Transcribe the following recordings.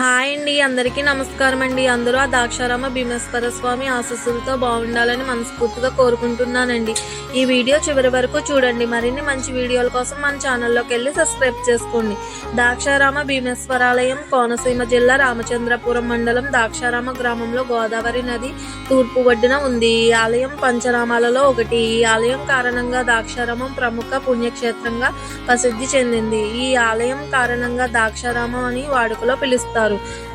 Hi అండి అందరికీ నమస్కారం అండి. అందరూ ఆ దాక్షారామ భీమేశ్వర స్వామి ఆశస్సులతో బాగుండాలని మనస్ఫూర్తిగా కోరుకుంటున్నానండి. ఈ వీడియో చివరి వరకు చూడండి. మరిన్ని మంచి వీడియోల కోసం మన ఛానల్లోకి వెళ్ళి సబ్స్క్రైబ్ చేసుకోండి. దాక్షారామ భీమేశ్వరాలయం కోనసీమ జిల్లా రామచంద్రపురం మండలం దాక్షారామ గ్రామంలో గోదావరి నది తూర్పు ఒడ్డున ఉంది. ఈ ఆలయం పంచరామాలలో ఒకటి. ఈ ఆలయం కారణంగా దాక్షారామం ప్రముఖ పుణ్యక్షేత్రంగా ప్రసిద్ధి చెందింది. ఈ ఆలయం కారణంగా దాక్షారామం అని వాడుకలో పిలుస్తారు.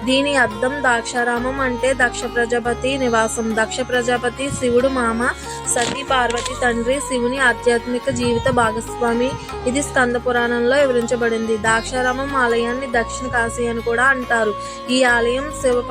దీని అర్థం దాక్షారామం అంటే దక్ష ప్రజాపతి నివాసం. దక్ష ప్రజాపతి శివుడు మామ సతీ పార్వతి తండ్రి శివుని ఆధ్యాత్మిక జీవిత భాగస్వామి. ఇది స్కంద పురాణంలో వివరించబడింది. దాక్షారామం ఆలయాన్ని దక్షిణ కాశీ అని కూడా అంటారు. ఈ ఆలయం శివ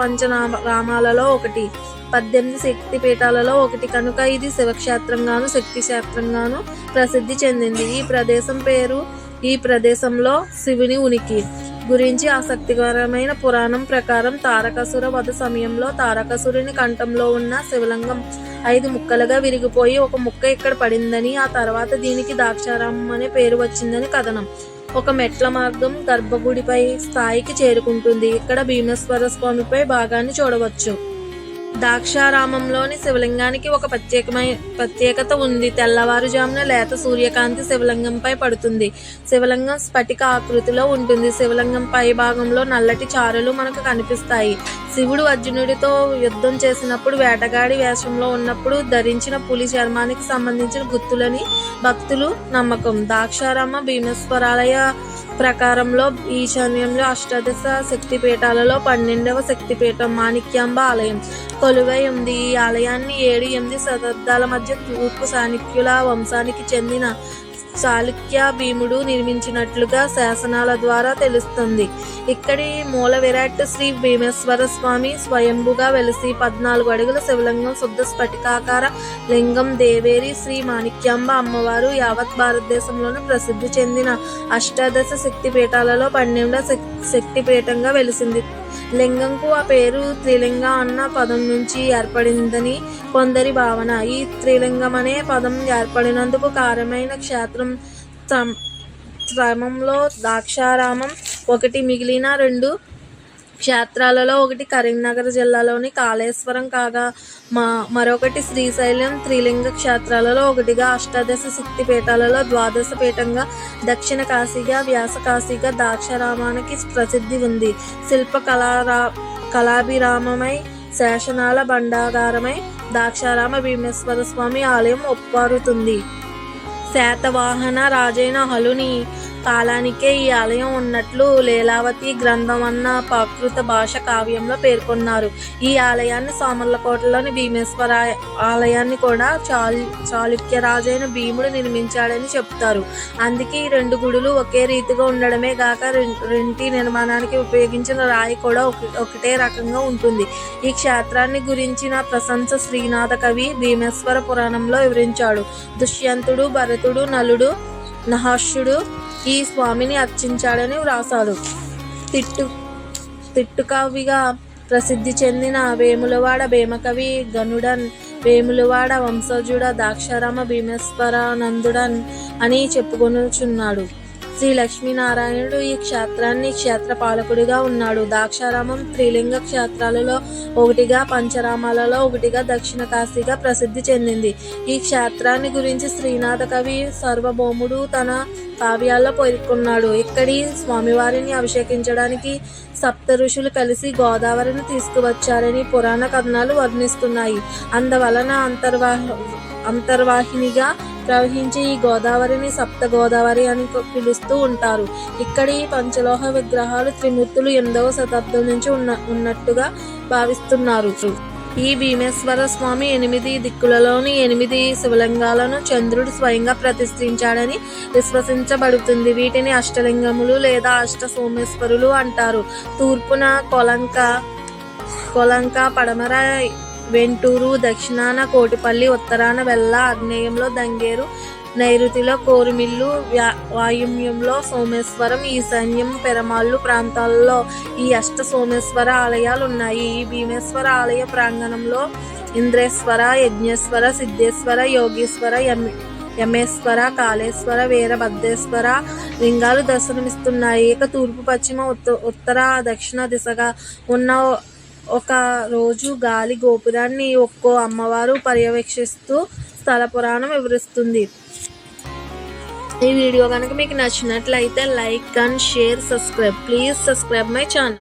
రామాలలో ఒకటి. పద్దెనిమిది శక్తి పీఠాలలో ఒకటి. కనుక ఇది శివక్షేత్రంగాను శక్తి క్షేత్రంగాను ప్రసిద్ధి చెందింది. ఈ ప్రదేశం పేరు ఈ ప్రదేశంలో శివుని ఉనికి. గురించి ఆసక్తికరమైన పురాణం ప్రకారం తారకాసుర వధ సమయంలో తారకాసురుని కంఠంలో ఉన్న శివలింగం ఐదు ముక్కలుగా విరిగిపోయి ఒక ముక్క ఇక్కడ పడిందని ఆ తర్వాత దీనికి దాక్షారామం అనే పేరు వచ్చిందని కథనం. ఒక మెట్ల మార్గం గర్భగుడిపై స్థాయికి చేరుకుంటుంది. ఇక్కడ భీమేశ్వర స్వామిపై భాగాన్ని చూడవచ్చు. దాక్షారామంలోని శివలింగానికి ఒక ప్రత్యేకమైన ప్రత్యేకత ఉంది. తెల్లవారుజామున లేత సూర్యకాంతి శివలింగంపై పడుతుంది. శివలింగం స్ఫటిక ఆకృతిలో ఉంటుంది. శివలింగం పై భాగంలో నల్లటి చారులు మనకు కనిపిస్తాయి. శివుడు అర్జునుడితో యుద్ధం చేసినప్పుడు వేటగాడి వేషంలో ఉన్నప్పుడు ధరించిన పులి చర్మానికి సంబంధించిన గుర్తులని భక్తులు నమ్మకం. దాక్షారామ భీమేశ్వరాలయ ప్రకారంలో ఈశాన్యంలో అష్టాదశ శక్తిపీఠాలలో పన్నెండవ శక్తిపీఠం మాణిక్యాంబ ఆలయం. కొలువై ఉంది. ఈ ఆలయాన్ని ఏడు ఎనిమిది శతాబ్దాల మధ్య తూర్పు సాణిక్యుల వంశానికి చెందిన చాళుక్య భీముడు నిర్మించినట్లుగా శాసనాల ద్వారా తెలుస్తుంది. ఇక్కడి మూల విరాట్ శ్రీ భీమేశ్వర స్వామి స్వయంభుగా వెలిసి పద్నాలుగు అడుగుల శివలింగం శుద్ధ స్ఫటికాకార లింగం దేవేరి శ్రీ మాణిక్యాంబ అమ్మవారు యావత్ భారతదేశంలోనూ ప్రసిద్ధి చెందిన అష్టాదశ శక్తిపీఠాలలో పన్నెండవ శక్తి వెలిసింది. లింగంకు ఆ పేరు త్రిలింగ అన్న పదం నుంచి ఏర్పడిందని కొందరి భావన. ఈ త్రిలింగం అనే పదం ఏర్పడినందుకు కారణమైన క్షేత్రం క్రమంలో ద్రాక్షారామం దాక్షారామం ఒకటి మిగిలిన రెండు క్షేత్రాలలో ఒకటి కరీంనగర్ జిల్లాలోని కాళేశ్వరం కాగా మా మరొకటి శ్రీశైలం త్రిలింగ క్షేత్రాలలో ఒకటిగా అష్టాదశ శక్తి పీఠాలలో ద్వాదశ పీఠంగా దక్షిణ కాశీగా వ్యాస కాశీగా దాక్షారామానికి ప్రసిద్ధి ఉంది. శిల్ప కళారా కళాభిరామమై శాసనాల భండాగారమై దాక్షారామ భీమేశ్వర స్వామి ఆలయం ఒప్పారుతుంది. శాతవాహన రాజైన హలుని కాలానికే ఈ ఆలయం ఉన్నట్లు లీలావతి గ్రంథం అన్న ప్రాకృత భాష కావ్యంలో పేర్కొన్నారు. ఈ ఆలయాన్ని సోమర్లకోటలోని భీమేశ్వర ఆలయాన్ని కూడా చాళుక్య రాజైన భీముడు నిర్మించాడని చెప్తారు. అందుకే ఈ రెండు గుడులు ఒకే రీతిగా ఉండడమే గాక రెంటి నిర్మాణానికి ఉపయోగించిన రాయి కూడా ఒక- ఒకటే రకంగా ఉంటుంది. ఈ క్షేత్రాన్ని గురించిన ప్రశంస శ్రీనాథ కవి భీమేశ్వర పురాణంలో వివరించాడు. దుష్యంతుడు భరతుడు నలుడు నహర్షుడు ఈ స్వామిని అర్చించాడని వ్రాసాడు తిట్టు తిట్టుకవిగా ప్రసిద్ధి చెందిన వేములవాడ భీమకవి గనుడన్ వేములవాడ వంశజుడ దాక్షారామ భీమేశ్వరానందుడన్ అని చెప్పుకొనుచున్నాడు. శ్రీ లక్ష్మీనారాయణుడు ఈ క్షేత్రాన్ని క్షేత్ర పాలకుడిగా ఉన్నాడు. దాక్షారామం త్రిలింగ క్షేత్రాలలో ఒకటిగా పంచరామాలలో ఒకటిగా దక్షిణ కాశీగా ప్రసిద్ధి చెందింది. ఈ క్షేత్రాన్ని గురించి శ్రీనాథ కవి సర్వభౌముడు తన కావ్యాల్లో పేర్కొన్నాడు. ఇక్కడి స్వామివారిని అభిషేకించడానికి సప్త ఋషులు కలిసి గోదావరిని తీసుకువచ్చారని పురాణ కథనాలు వర్ణిస్తున్నాయి. అందువలన అంతర్వాహ అంతర్వాహినిగా ప్రవహించే ఈ గోదావరిని సప్త గోదావరి అని పిలుస్తూ ఉంటారు. ఇక్కడి పంచలోహ విగ్రహాలు త్రిమూర్తులు ఎనిమిదవ శతాబ్దం నుంచి ఉన్న ఉన్నట్టుగా భావిస్తున్నారు. ఈ భీమేశ్వర స్వామి ఎనిమిది దిక్కులలోని ఎనిమిది శివలింగాలను చంద్రుడు స్వయంగా ప్రతిష్ఠించాడని విశ్వసించబడుతుంది. వీటిని అష్టలింగములు లేదా అష్ట సోమేశ్వరులు అంటారు. తూర్పున కొలంక కొలంక పడమర వెంటూరు దక్షిణాన కోటిపల్లి ఉత్తరాన వెల్ల ఆగ్నేయంలో దంగేరు నైరుతిలో కోరుమిల్లు వ్యా- వాయువ్యంలో సోమేశ్వరం ఈశాన్యం పెరమాళ్ళు ప్రాంతాల్లో ఈ అష్ట సోమేశ్వర ఆలయాలు ఉన్నాయి ఈ భీమేశ్వర ఆలయ ప్రాంగణంలో ఇంద్రేశ్వర యజ్ఞేశ్వర సిద్ధేశ్వర యోగేశ్వర యమేశ్వర కాళేశ్వర వీరభద్రేశ్వర లింగాలు దర్శనమిస్తున్నాయి. ఇక తూర్పు పశ్చిమ ఉత్త ఉత్తర దక్షిణ దిశగా ఉన్న ఒక రోజు గాలి గోపురాన్ని ఒక్కో అమ్మవారు పర్యవేక్షిస్తూ స్థల పురాణం వివరిస్తుంది. ఈ వీడియో కనుక మీకు నచ్చినట్లయితే like and share subscribe. Please subscribe my channel.